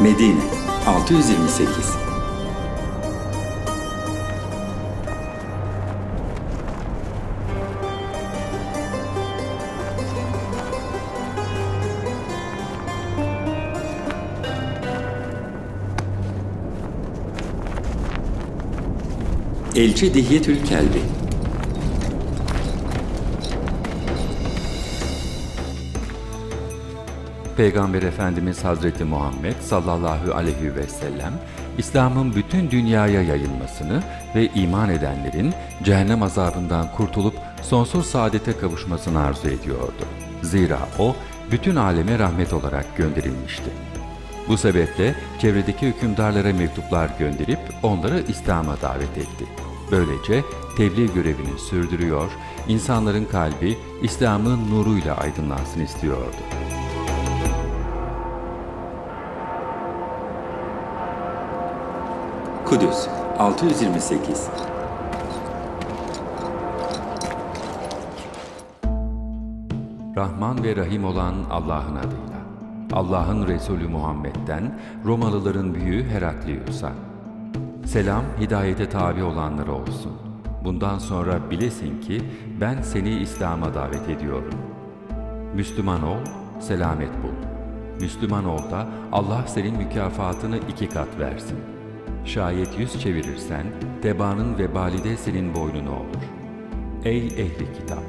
Medine 628 Elçi Dihyetül Kelbi Peygamber Efendimiz Hazreti Muhammed sallallahu aleyhi ve sellem İslam'ın bütün dünyaya yayılmasını ve iman edenlerin cehennem azabından kurtulup sonsuz saadete kavuşmasını arzu ediyordu. Zira o bütün aleme rahmet olarak gönderilmişti. Bu sebeple çevredeki hükümdarlara mektuplar gönderip onları İslam'a davet etti. Böylece tebliğ görevini sürdürüyor, insanların kalbi İslam'ın nuruyla aydınlansın istiyordu. Kudüs 628 Rahman ve Rahim olan Allah'ın adıyla. Allah'ın Resulü Muhammed'den Romalıların büyüğü Heraklius'a. Selam hidayete tabi olanlara olsun. Bundan sonra bilesin ki ben seni İslam'a davet ediyorum. Müslüman ol, selamet bul. Müslüman ol da Allah senin mükafatını iki kat versin. Şayet yüz çevirirsen, tebaanın vebali de senin boynuna olur. Ey ehli kitap!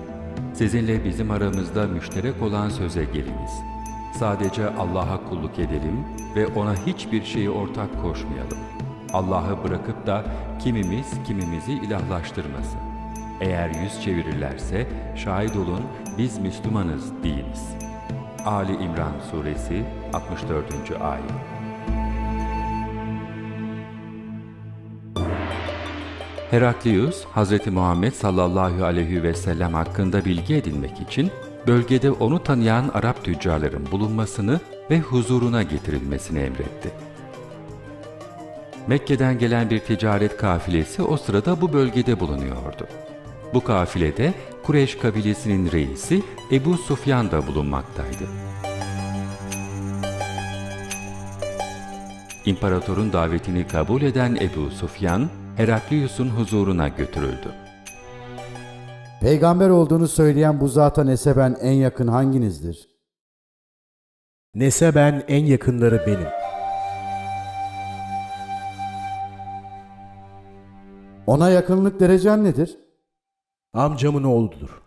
Sizinle bizim aramızda müşterek olan söze geliniz. Sadece Allah'a kulluk edelim ve ona hiçbir şeyi ortak koşmayalım. Allah'ı bırakıp da kimimiz kimimizi ilahlaştırmasın. Eğer yüz çevirirlerse şahit olun biz Müslümanız deyiniz. Ali İmran Suresi 64. Ayet Heraklius, Hz. Muhammed sallallahu aleyhi ve sellem hakkında bilgi edinmek için bölgede onu tanıyan Arap tüccarların bulunmasını ve huzuruna getirilmesini emretti. Mekke'den gelen bir ticaret kafilesi o sırada bu bölgede bulunuyordu. Bu kafilede Kureyş kabilesinin reisi Ebu Sufyan da bulunmaktaydı. İmparatorun davetini kabul eden Ebu Sufyan, Heraklius'un huzuruna götürüldü. Peygamber olduğunu söyleyen bu zata neseben en yakın hanginizdir? Neseben en yakınları benim. Ona yakınlık derecen nedir? Amcamın oğludur.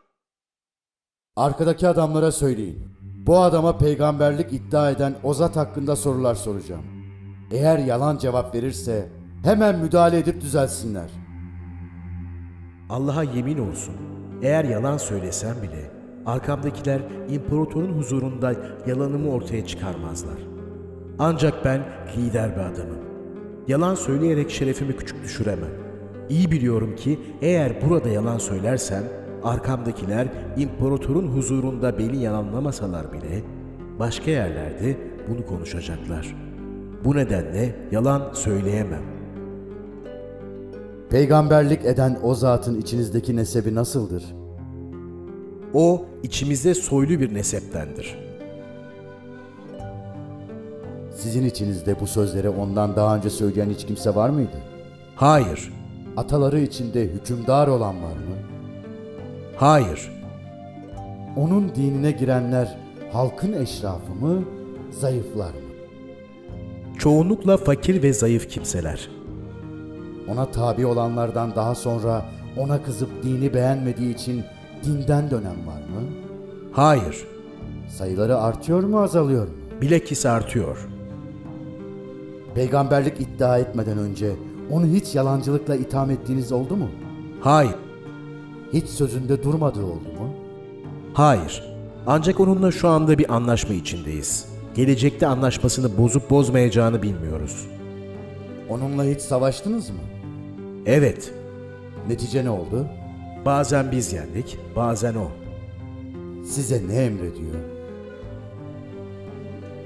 Arkadaki adamlara söyleyin. Bu adama peygamberlik iddia eden o zat hakkında sorular soracağım. Eğer yalan cevap verirse hemen müdahale edip düzelsinler. Allah'a yemin olsun. Eğer yalan söylesem bile arkamdakiler imparatorun huzurunda yalanımı ortaya çıkarmazlar. Ancak ben lider bir adamım. Yalan söyleyerek şerefimi küçük düşüremem. İyi biliyorum ki eğer burada yalan söylersem arkamdakiler imparatorun huzurunda beni yalanlamasalar bile başka yerlerde bunu konuşacaklar. Bu nedenle yalan söyleyemem. Peygamberlik eden o zatın içinizdeki nesebi nasıldır? O içimizde soylu bir neseptendir. Sizin içinizde bu sözleri ondan daha önce söyleyen hiç kimse var mıydı? Hayır, Ataları içinde hükümdar olan var mı? hayır. Onun dinine girenler halkın eşrafı mı, zayıflar mı? Çoğunlukla fakir ve zayıf kimseler. Ona tabi olanlardan daha sonra ona kızıp dini beğenmediği için dinden dönen var mı? Hayır, Sayıları artıyor mu azalıyor mu? bilakis artıyor. Peygamberlik iddia etmeden önce onu hiç yalancılıkla itham ettiğiniz oldu mu? Hayır, Hiç sözünde durmadığı oldu mu? hayır. Ancak onunla şu anda bir anlaşma içindeyiz. Gelecekte anlaşmasını bozup bozmayacağını bilmiyoruz. Onunla hiç savaştınız mı? Evet, Netice ne oldu? bazen biz yendik, bazen o. Size ne emrediyor?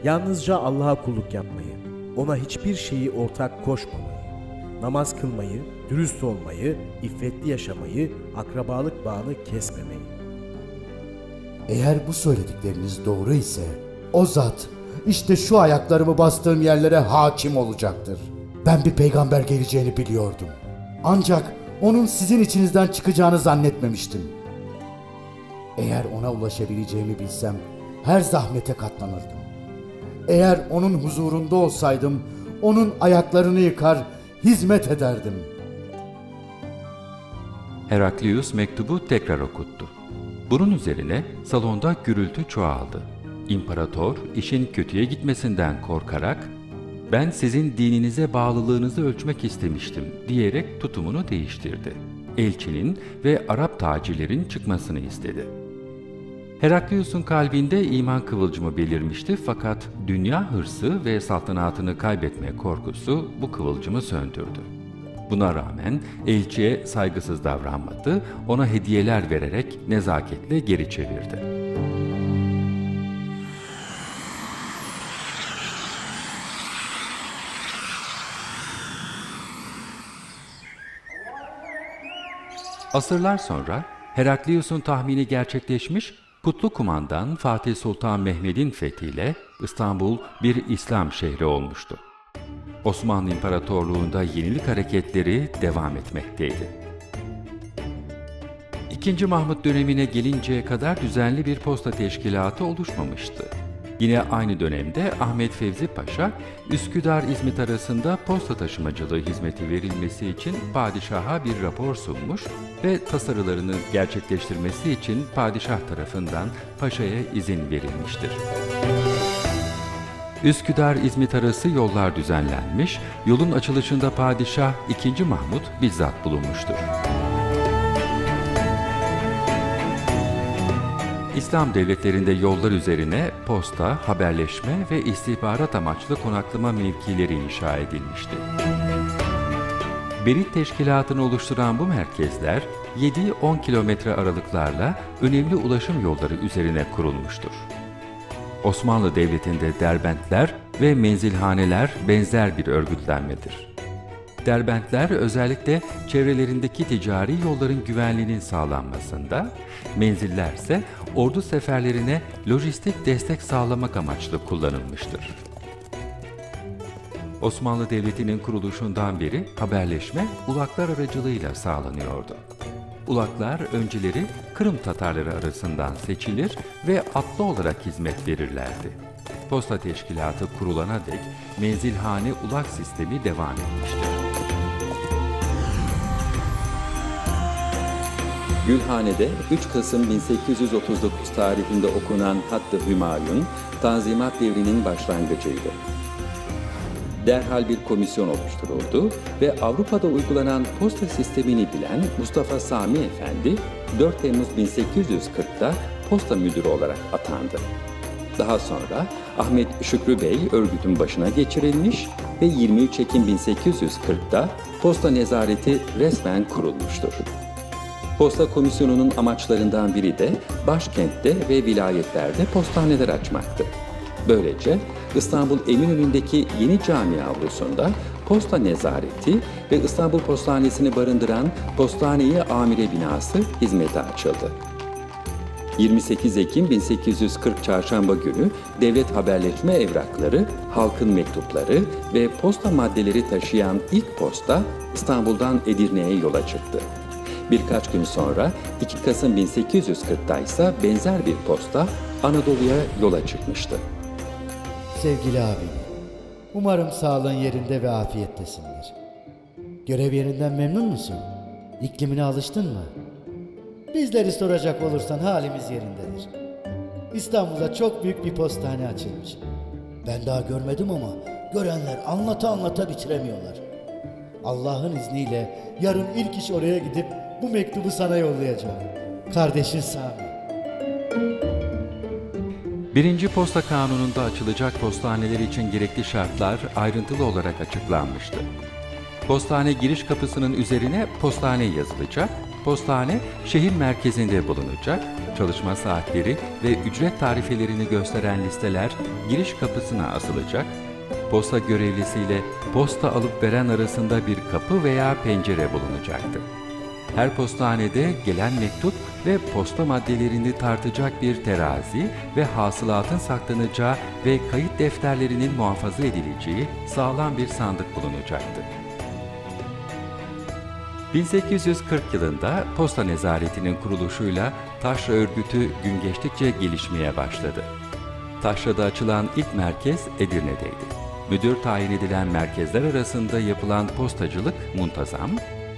Yalnızca Allah'a kulluk yapmayı, ona hiçbir şeyi ortak koşmamayı, namaz kılmayı, dürüst olmayı, iffetli yaşamayı, akrabalık bağını kesmemeyi. Eğer bu söyledikleriniz doğru ise o zat işte şu ayaklarımı bastığım yerlere hakim olacaktır. Ben bir peygamber geleceğini biliyordum. Ancak onun sizin içinizden çıkacağını zannetmemiştim. Eğer ona ulaşabileceğimi bilsem her zahmete katlanırdım. Eğer onun huzurunda olsaydım onun ayaklarını yıkar, hizmet ederdim. Heraklius mektubu tekrar okuttu. Bunun üzerine salonda gürültü çoğaldı. İmparator işin kötüye gitmesinden korkarak ben sizin dininize bağlılığınızı ölçmek istemiştim diyerek tutumunu değiştirdi. Elçinin ve Arap tacirlerin çıkmasını istedi. Heraklius'un kalbinde iman kıvılcımı belirmişti fakat dünya hırsı ve saltanatını kaybetme korkusu bu kıvılcımı söndürdü. Buna rağmen elçiye saygısız davranmadı, ona hediyeler vererek nezaketle geri çevirdi. Asırlar sonra Heraklius'un tahmini gerçekleşmiş, Kutlu Kumandan Fatih Sultan Mehmet'in fethiyle İstanbul bir İslam şehri olmuştu. Osmanlı İmparatorluğu'nda yenilik hareketleri devam etmekteydi. İkinci Mahmut dönemine gelinceye kadar düzenli bir posta teşkilatı oluşmamıştı. Yine aynı dönemde Ahmet Fevzi Paşa, Üsküdar-İzmit arasında posta taşımacılığı hizmeti verilmesi için padişaha bir rapor sunmuş ve tasarılarını gerçekleştirmesi için padişah tarafından paşaya izin verilmiştir. Üsküdar-İzmit arası yollar düzenlenmiş, yolun açılışında padişah 2. Mahmut bizzat bulunmuştur. İslam devletlerinde yollar üzerine posta, haberleşme ve istihbarat amaçlı konaklama mevkileri inşa edilmişti. Berit teşkilatını oluşturan bu merkezler 7-10 kilometre aralıklarla önemli ulaşım yolları üzerine kurulmuştur. Osmanlı Devleti'nde derbentler ve menzilhaneler benzer bir örgütlenmedir. Derbentler özellikle çevrelerindeki ticari yolların güvenliğinin sağlanmasında, menziller ise ordu seferlerine lojistik destek sağlamak amaçlı kullanılmıştır. Osmanlı Devleti'nin kuruluşundan beri haberleşme ulaklar aracılığıyla sağlanıyordu. Ulaklar önceleri Kırım Tatarları arasından seçilir ve atlı olarak hizmet verirlerdi. Posta teşkilatı kurulana dek menzilhane ulak sistemi devam etmiştir. Gülhane'de 3 Kasım 1839 tarihinde okunan Hattı Hümayun, Tanzimat devrinin başlangıcıydı. Derhal bir komisyon oluşturuldu ve Avrupa'da uygulanan posta sistemini bilen Mustafa Sami Efendi 4 Temmuz 1840'da posta müdürü olarak atandı. Daha sonra Ahmet Şükrü Bey örgütün başına geçirilmiş ve 23 Ekim 1840'da posta nezareti resmen kurulmuştur. Posta Komisyonu'nun amaçlarından biri de başkentte ve vilayetlerde postaneler açmaktı. Böylece İstanbul Eminönü'ndeki yeni cami avlusunda posta nezareti ve İstanbul Postanesi'ni barındıran Postane-i Amire binası hizmete açıldı. 28 Ekim 1840 Çarşamba günü devlet haberleşme evrakları, halkın mektupları ve posta maddeleri taşıyan ilk posta İstanbul'dan Edirne'ye yola çıktı. Birkaç gün sonra 2 Kasım 1840'da ise benzer bir posta Anadolu'ya yola çıkmıştı. Sevgili abim, umarım sağlığın yerinde ve afiyettesindir. Görev yerinden memnun musun? İklimine alıştın mı? Bizleri soracak olursan halimiz yerindedir. İstanbul'da çok büyük bir postane açılmış. Ben daha görmedim ama görenler anlata anlata bitiremiyorlar. Allah'ın izniyle yarın ilk iş oraya gidip bu mektubu sana yollayacağım. Kardeşin Sami. Birinci Posta Kanunu'nda açılacak postaneler için gerekli şartlar ayrıntılı olarak açıklanmıştı. Postane giriş kapısının üzerine postane yazılacak, postane şehir merkezinde bulunacak, çalışma saatleri ve ücret tarifelerini gösteren listeler giriş kapısına asılacak, posta görevlisiyle posta alıp veren arasında bir kapı veya pencere bulunacaktı. Her postanede gelen mektup ve posta maddelerini tartacak bir terazi ve hasılatın saklanacağı ve kayıt defterlerinin muhafaza edileceği sağlam bir sandık bulunacaktı. 1840 yılında posta nezaretinin kuruluşuyla taşra örgütü gün geçtikçe gelişmeye başladı. Taşra'da açılan ilk merkez Edirne'deydi. Müdür tayin edilen merkezler arasında yapılan postacılık muntazam,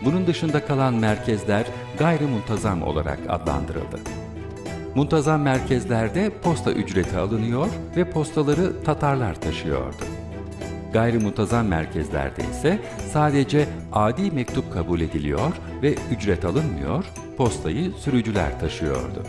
bunun dışında kalan merkezler gayri muntazam olarak adlandırıldı. Muntazam merkezlerde posta ücreti alınıyor ve postaları Tatarlar taşıyordu. Gayrimuntazam merkezlerde ise sadece adi mektup kabul ediliyor ve ücret alınmıyor, postayı sürücüler taşıyordu.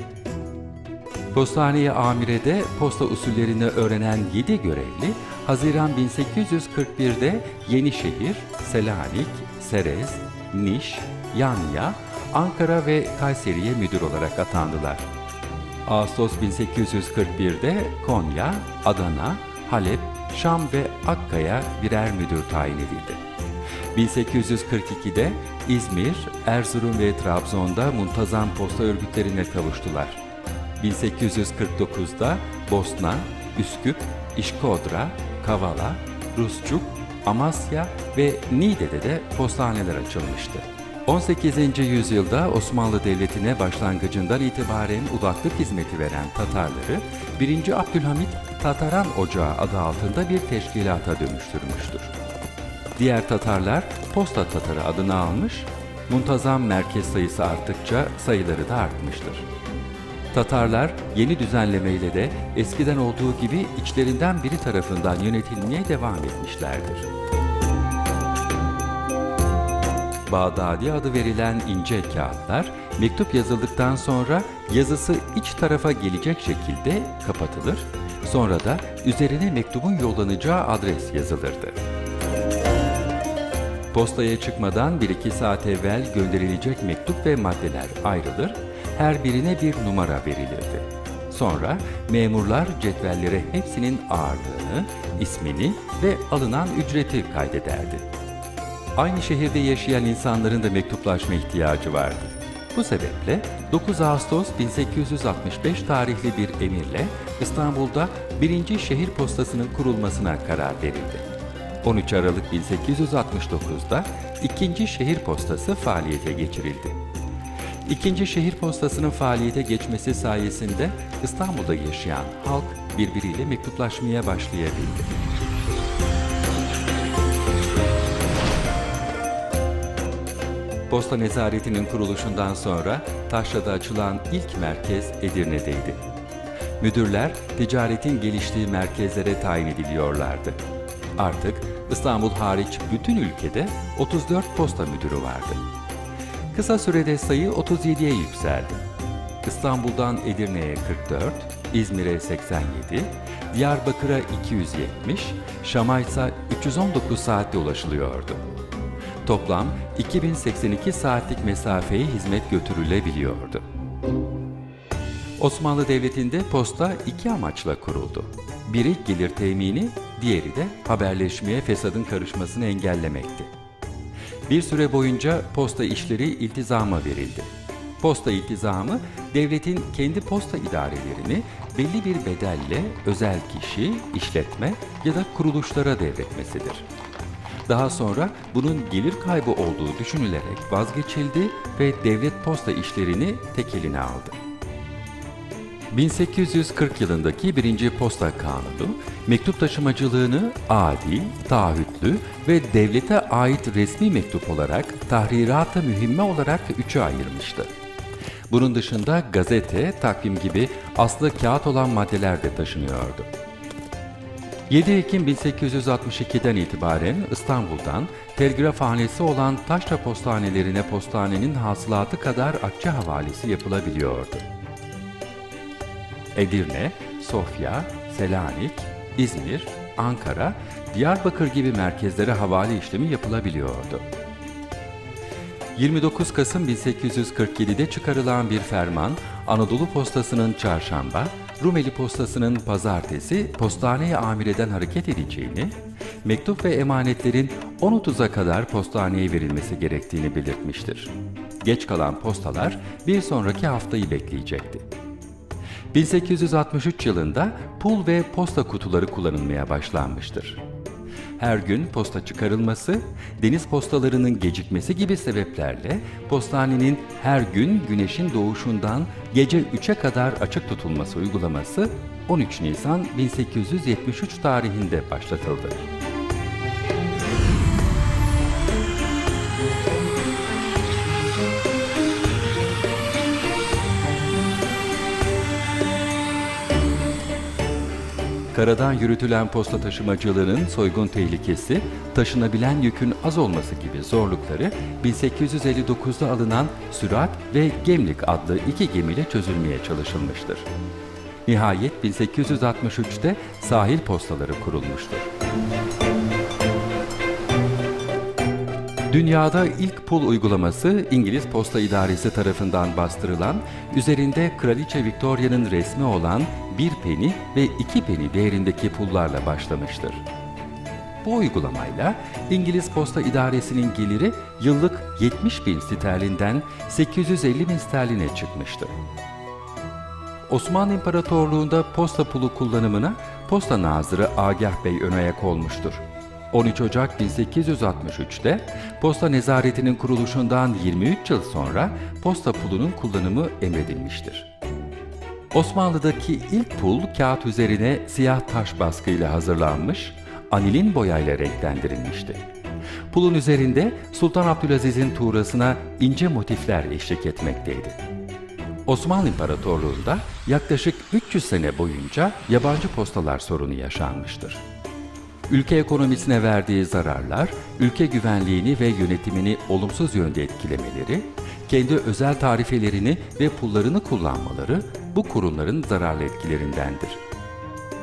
Postaneye amirede posta usullerini öğrenen 7 görevli, Haziran 1841'de Yenişehir, Selanik, Serez, Niş, Yanya, Ankara ve Kayseri'ye müdür olarak atandılar. Ağustos 1841'de Konya, Adana, Halep, Şam ve Akka'ya birer müdür tayin edildi. 1842'de İzmir, Erzurum ve Trabzon'da muntazam posta örgütlerine kavuştular. 1849'da Bosna, Üsküp, İşkodra, Kavala, Rusçuk, Amasya ve Niğde'de de postaneler açılmıştı. 18. yüzyılda Osmanlı Devleti'ne başlangıcından itibaren udaklık hizmeti veren Tatarları 1. Abdülhamit Tataran Ocağı adı altında bir teşkilata dönüştürmüştür. Diğer Tatarlar Posta Tatarı adını almış, muntazam merkez sayısı arttıkça sayıları da artmıştır. Tatarlar yeni düzenlemeyle de eskiden olduğu gibi içlerinden biri tarafından yönetilmeye devam etmişlerdir. Bağdadi adı verilen ince kağıtlar mektup yazıldıktan sonra yazısı iç tarafa gelecek şekilde kapatılır, sonra da üzerine mektubun yollanacağı adres yazılırdı. Postaya çıkmadan 1-2 saat evvel gönderilecek mektup ve maddeler ayrılır, her birine bir numara verilirdi. Sonra memurlar cetvellere hepsinin ağırlığını, ismini ve alınan ücreti kaydederdi. Aynı şehirde yaşayan insanların da mektuplaşma ihtiyacı vardı. Bu sebeple 9 Ağustos 1865 tarihli bir emirle İstanbul'da 1. şehir postasının kurulmasına karar verildi. 13 Aralık 1869'da 2. şehir postası faaliyete geçirildi. İkinci şehir postasının faaliyete geçmesi sayesinde İstanbul'da yaşayan halk birbiriyle mektuplaşmaya başlayabildi. Posta nezaretinin kuruluşundan sonra Taşra'da açılan ilk merkez Edirne'deydi. Müdürler ticaretin geliştiği merkezlere tayin ediliyorlardı. Artık İstanbul hariç bütün ülkede 34 posta müdürü vardı. Kısa sürede sayı 37'ye yükseldi. İstanbul'dan Edirne'ye 44, İzmir'e 87, Diyarbakır'a 270, Şam'a ise 319 saatte ulaşılıyordu. Toplam 2082 saatlik mesafeye hizmet götürülebiliyordu. Osmanlı Devleti'nde posta iki amaçla kuruldu. Biri gelir temini, diğeri de haberleşmeye fesadın karışmasını engellemekti. Bir süre boyunca posta işleri iltizama verildi. Posta iltizamı, devletin kendi posta idarelerini belli bir bedelle özel kişi, işletme ya da kuruluşlara devretmesidir. Daha sonra bunun gelir kaybı olduğu düşünülerek vazgeçildi ve devlet posta işlerini tek eline aldı. 1840 yılındaki 1. Posta Kanunu, mektup taşımacılığını adi, taahhütlü ve devlete ait resmi mektup olarak tahrirat-ı mühimme olarak üçe ayırmıştı. Bunun dışında gazete, takvim gibi aslı kağıt olan maddeler de taşınıyordu. 7 Ekim 1862'den itibaren İstanbul'dan telgrafhanesi olan taşra postanelerine postanenin hasılatı kadar akçe havalesi yapılabiliyordu. Edirne, Sofya, Selanik, İzmir, Ankara, Diyarbakır gibi merkezlere havale işlemi yapılabiliyordu. 29 Kasım 1847'de çıkarılan bir ferman, Anadolu Postası'nın çarşamba, Rumeli Postası'nın pazartesi postaneye amireden hareket edeceğini, mektup ve emanetlerin 10.30'a kadar postaneye verilmesi gerektiğini belirtmiştir. geç kalan postalar bir sonraki haftayı bekleyecekti. 1863 yılında pul ve posta kutuları kullanılmaya başlanmıştır. Her gün posta çıkarılması, deniz postalarının gecikmesi gibi sebeplerle postanenin her gün güneşin doğuşundan gece 3'e kadar açık tutulması uygulaması 13 Nisan 1873 tarihinde başlatıldı. Karadan yürütülen posta taşımacılığının soygun tehlikesi, taşınabilen yükün az olması gibi zorlukları 1859'da alınan Sürat ve Gemlik adlı iki gemiyle çözülmeye çalışılmıştır. Nihayet 1863'te sahil postaları kurulmuştur. Dünyada ilk pul uygulaması İngiliz Posta İdaresi tarafından bastırılan, üzerinde Kraliçe Victoria'nın resmi olan bir peni ve iki peni değerindeki pullarla başlamıştır. Bu uygulamayla İngiliz Posta İdaresi'nin geliri yıllık 70 bin sterlinden 850 bin sterline çıkmıştı. Osmanlı İmparatorluğu'nda posta pulu kullanımına Posta Nazırı Agah Bey önayak olmuştur. 13 Ocak 1863'te posta nezaretinin kuruluşundan 23 yıl sonra posta pulunun kullanımı emredilmiştir. Osmanlı'daki ilk pul kağıt üzerine siyah taş baskıyla hazırlanmış, anilin boyayla renklendirilmişti. Pulun üzerinde Sultan Abdülaziz'in tuğrasına ince motifler eşlik etmekteydi. Osmanlı İmparatorluğu'nda yaklaşık 300 sene boyunca yabancı postalar sorunu yaşanmıştır. Ülke ekonomisine verdiği zararlar, ülke güvenliğini ve yönetimini olumsuz yönde etkilemeleri, kendi özel tarifelerini ve pullarını kullanmaları bu kurumların zararlı etkilerindendir.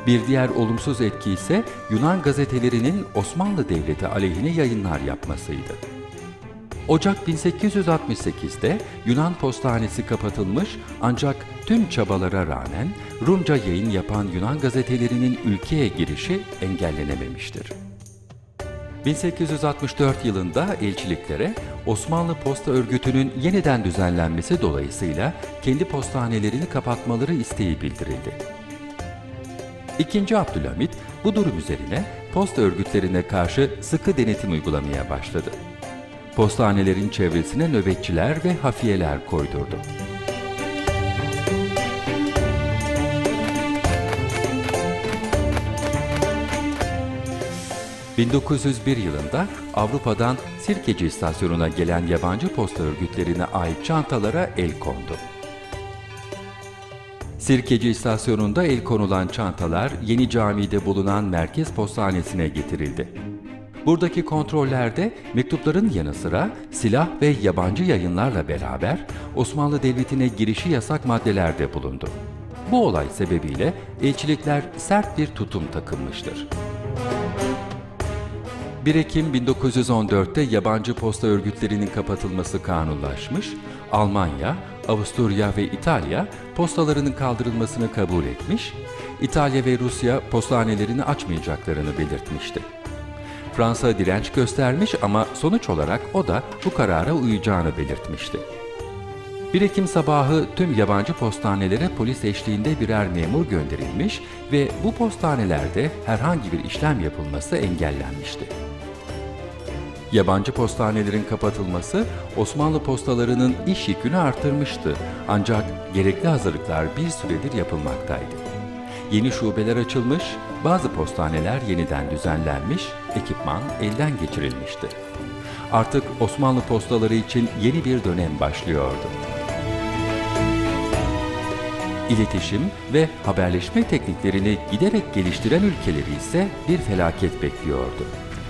Bir diğer olumsuz etki ise Yunan gazetelerinin Osmanlı Devleti aleyhine yayınlar yapmasıydı. Ocak 1868'de Yunan postanesi kapatılmış ancak tüm çabalara rağmen Rumca yayın yapan Yunan gazetelerinin ülkeye girişi engellenememiştir. 1864 yılında elçiliklere Osmanlı Posta Örgütü'nün yeniden düzenlenmesi dolayısıyla kendi postanelerini kapatmaları isteği bildirildi. İkinci Abdülhamit bu durum üzerine posta örgütlerine karşı sıkı denetim uygulamaya başladı. Postanelerin çevresine nöbetçiler ve hafiyeler koydurdu. ...1901 yılında Avrupa'dan Sirkeci istasyonuna gelen yabancı posta örgütlerine ait çantalara el kondu. Sirkeci istasyonunda el konulan çantalar Yeni Cami'de bulunan Merkez Postanesi'ne getirildi. Buradaki kontrollerde mektupların yanı sıra silah ve yabancı yayınlarla beraber Osmanlı Devleti'ne girişi yasak maddeler de bulundu. Bu olay sebebiyle elçilikler sert bir tutum takılmıştır. 1 Ekim 1914'te yabancı posta örgütlerinin kapatılması kanunlaşmış, Almanya, Avusturya ve İtalya postalarının kaldırılmasını kabul etmiş, İtalya ve Rusya postanelerini açmayacaklarını belirtmişti. Fransa direnç göstermiş ama sonuç olarak o da bu karara uyacağını belirtmişti. 1 Ekim sabahı tüm yabancı postanelere polis eşliğinde birer memur gönderilmiş ve bu postanelerde herhangi bir işlem yapılması engellenmişti. Yabancı postanelerin kapatılması Osmanlı postalarının iş yükünü artırmıştı ancak gerekli hazırlıklar bir süredir yapılmaktaydı. Yeni şubeler açılmış, bazı postaneler yeniden düzenlenmiş, ekipman elden geçirilmişti. Artık Osmanlı postaları için yeni bir dönem başlıyordu. İletişim ve haberleşme tekniklerini giderek geliştiren ülkeleri ise bir felaket bekliyordu.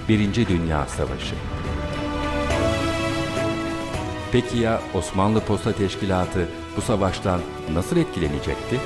Birinci Dünya Savaşı. Peki ya Osmanlı Posta Teşkilatı bu savaştan nasıl etkilenecekti?